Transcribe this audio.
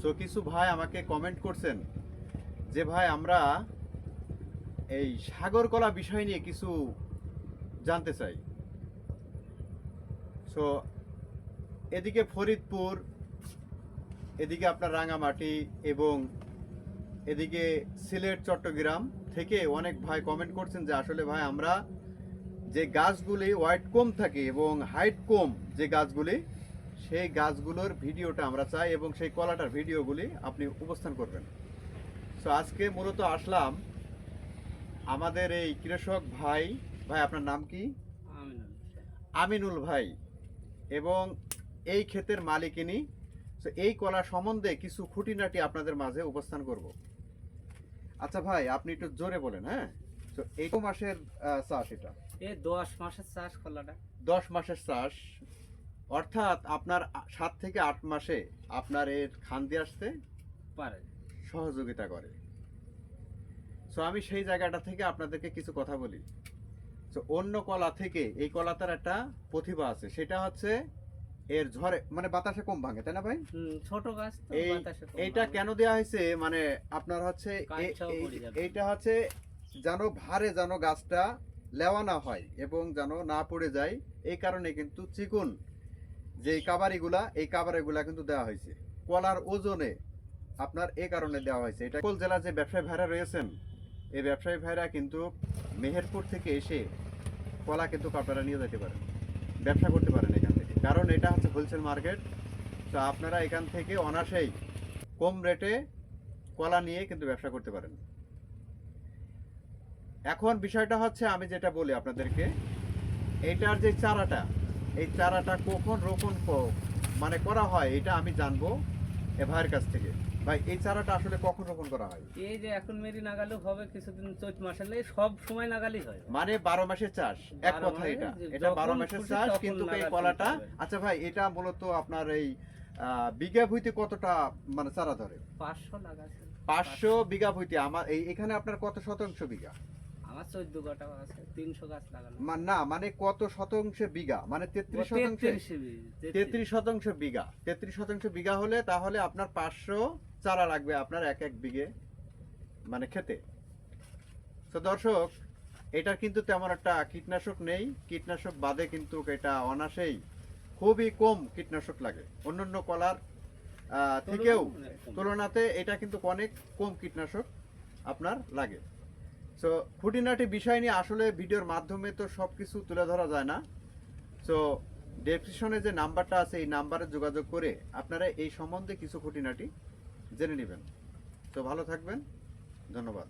So কিছু ভাই আমাকে কমেন্ট করছেন যে, ভাই, আমরা এই সাগর কলা বিষয় নিয়ে কিছু জানতে চাই। সো এদিকে ফরিদপুর, এদিকে আপনার রাঙামাটি এবং এদিকে সিলেট, চট্টগ্রাম থেকে অনেক ভাই কমেন্ট করছেন যে, আসলে ভাই, আমরা যে গাছগুলি ওয়াইট কম থাকে এবং হাইট কম যে গাছগুলি সেই গাছগুলোর ভিডিওটা আমরা চাই এবং সেই কলাটার ভিডিওগুলি আপনি উপস্থান করবেন। সো আজকে মূলত আসলাম আমাদের এই কৃষক ভাই ভাই আপনার নাম কি? আমিনুল ভাই। এবং এই ক্ষেতের মালিক ইনি। তো এই কলা সম্বন্ধে কিছু খুঁটিনাটি আপনাদের মাঝে উপস্থান করব। আচ্ছা ভাই আপনি একটু জোরে বলেন হ্যাঁ? তো এই মাসের চাষ এটা? এই দশ মাসের চাষ কলাটা। দশ মাসের চাষ। অর্থাৎ আপনার সাত থেকে আট মাসে আপনার এর খান দিয়ে আসতে পারে। সহযোগিতা করে। সো আমি সেই জায়গাটা থেকে আপনাদেরকে কিছু কথা বলি। তো অন্য কলা থেকে এই কলাটার একটা প্রতিভা আছে। সেটা হচ্ছে এর ঝড়ে মানে বাতাসে কম ভাঙে তাই না ভাই? ছোট গাছ এই এইটা কেন দেওয়া হয়েছে? মানে আপনার হচ্ছে। এইটা হচ্ছে যেন ভারে যেন গাছটা লেওয়া না হয় এবং যেন না পড়ে যায় এই কারণে কিন্তু চিকুন যে কাবারিগুলা এই কাবারিগুলা কিন্তু দেওয়া হয়েছে। কলার ওজনে আপনার এই কারণে দেওয়া হয়েছে। এটা সকল জেলা যে ব্যবসায়ী ভাইরা রয়েছেন, এই ব্যবসায়ী ভাইরা কিন্তু মেহেরপুর থেকে এসে কলা কিন্তু আপনারা নিয়ে যেতে পারেন। ব্যবসা করতে পারেন এখান থেকে। কারণ এটা হচ্ছে হোলসেল মার্কেট তো আপনারা এখান থেকে অনাসেই কম রেটে কলা নিয়ে কিন্তু ব্যবসা করতে পারেন। এখন বিষয়টা হচ্ছে, আমি যেটা বলি আপনাদেরকে, এটার যে চারাটা এই চারাটা কখন রোপণ মানে করা হয় এটা আমি জানব এ ভাইয়ের কাছ থেকে। ভাই এই চারাটা আসলে কখন রোপণ করা হয়? এই যে এখন মেরি নাগালেও হবে কিছুদিন চৈত মাসে সব সময় নাগালই হয়। মানে বারো মাসের চাষ এক কথা এটা। এটা বারো মাসের চাষ কিন্তু এই কলাটা আচ্ছা ভাই এটা মূলত আপনার এই বিঘা ভুইতে কতটা মানে চারা ধরে? পাঁচশো লাগাছে পাঁচশো বিঘা ভুইতে। আমার এই এখানে আপনার কত শতাংশ বিঘা? আমার চোদ্দ কাটা আছে তিনশো গাছ লাগানো। মা- না মানে কত শতাংশ বিঘা? মানে তেত্রিশ শতাংশ? তেত্রিশ তেত্রিশ। তেত্রিশ শতাংশ বিঘা। তেত্রিশ শতাংশ বিঘা হলে তাহলে আপনার পাঁচশো চারা লাগবে আপনার এক এক বিঘে মানে খেতে। তো দর্শক এটার কিন্তু তেমন একটা কীটনাশক নেই। কীটনাশক বাদে কিন্তু এটা অনাসেই খুবই কম কীটনাশক লাগে। অন্যান্য কলার আহ, থেকেও তুলনাতে এটা কিন্তু অনেক কম কীটনাশক আপনার লাগে। সো খুঁটিনাটি বিষয় নিয়ে আসলে ভিডিওর মাধ্যমে তো সব কিছু তুলে ধরা যায় না। সো ডেসক্রিপশনে যে নাম্বারটা আছে, এই নাম্বারে যোগাযোগ করে আপনারা এই সম্বন্ধে কিছু খুঁটিনাটি জেনে নেবেন। তো ভালো থাকবেন। ধন্যবাদ।